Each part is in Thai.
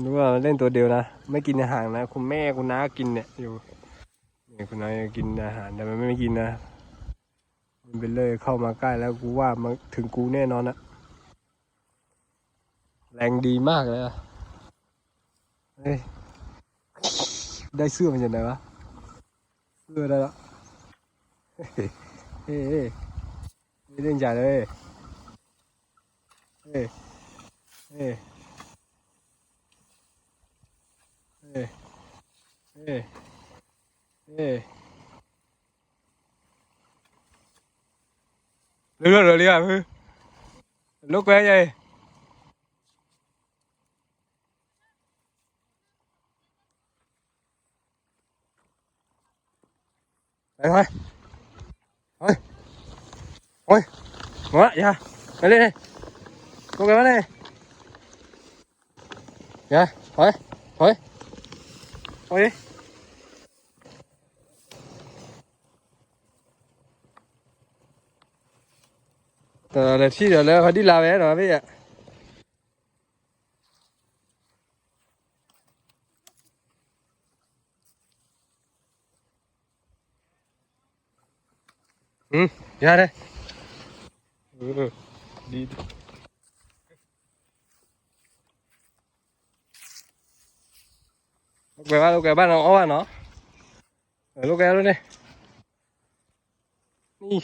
รู้ว่าเล่นตัวเดียวนะ ไม่กินอาหารนะคุณแม่คุณน้ากินเนี่ยอยู่นี่คุณน้ากินอาหารแต่มันไม่กินนะ มันเป็นเลยเข้ามาใกล้แล้วกูว่ามันถึงกูแน่นอนอะแรงดีมากเลยอะเฮ้ยได้เสื้อมันจากไหนวะเสื้อได้ละเฮ้เฮ้ยเฮ้ยเล่นใหญ่เลยเฮ้ยเฮ้ย เฮ้ยเฮ้ยเฮ้ยเลือดเลยอะพี่ลูกแก่ใหญ่ไปไปไปโอ้ยมาอย่าไปเลยลูกแก่มาเลยอย่าไปไปไปดิ Tờ là khi rồi nó phải đi làm bé rồi bây giờ. Ừ, ra đây. Ừ, đi. Lúc về ba, lúc về ba nó ó nó. Ở lúc về luôn đi. Đi.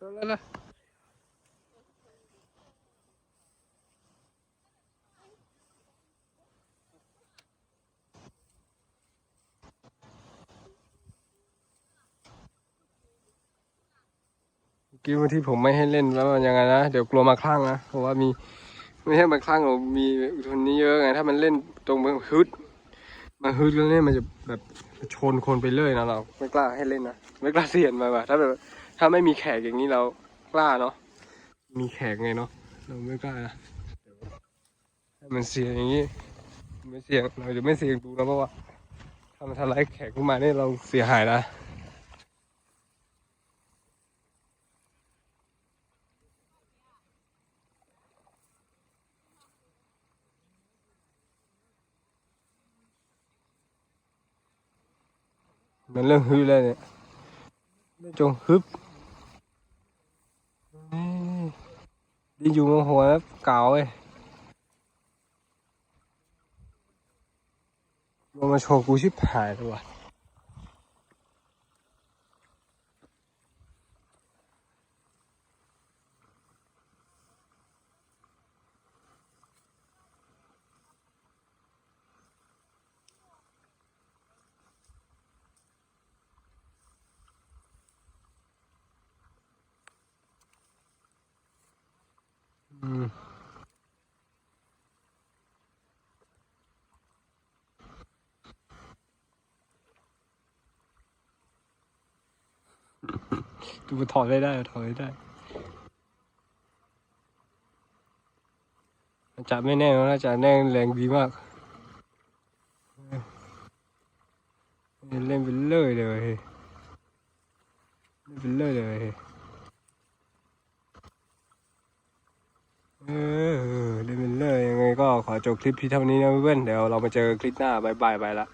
Lên lên lên. เมื่อกี้วันที่ผมไม่ให้เล่นแล้วมันยังไงนะเดี๋ยวกลัวมาคลั่งนะเพราะว่ามีไม่ใช่มาคลั่งหรอกมีอุนนี้เยอะไงถ้ามันเล่นตรงมันฮึด มาฮึดแล้วเนี่ยมันจะแบบชนคนไปเรื่อยนะเราไม่กล้าให้เล่นนะไม่กล้าเสี่ยงมาว่ะถ้าแบบถ้าไม่มีแขกอย่างนี้เรากล้าเนาะมีแขกไงเนาะเราไม่กล้านะถ้ามันเสี่ยงอย่างนี้ไม่เสี่ยงเราจะไม่เสี่ยงดูนะเพราะว่าถ้ามันทำร้ายแขกขึ้นมาเนี่ยเราเสียหายนะ มันเริ่มฮึบแล้วเนี่ยจงฮึบดิอยู่มหัวแล้วเก่าเอ้ยมาโชว์กูชิบหายเลยว่ะ ดูถอดไม่ได้ถอดไม่ได้จับไม่แน่นะจับแน่แรงดีมาก เล่นไปเรื่อยเลยเล่นไปเลยเลยเออเล่นไปเลยยังไงก็ขอจบคลิปที่เท่านี้นะเพื่อนเดี๋ยวเรามาเจอคลิปหน้าบายบายไปละ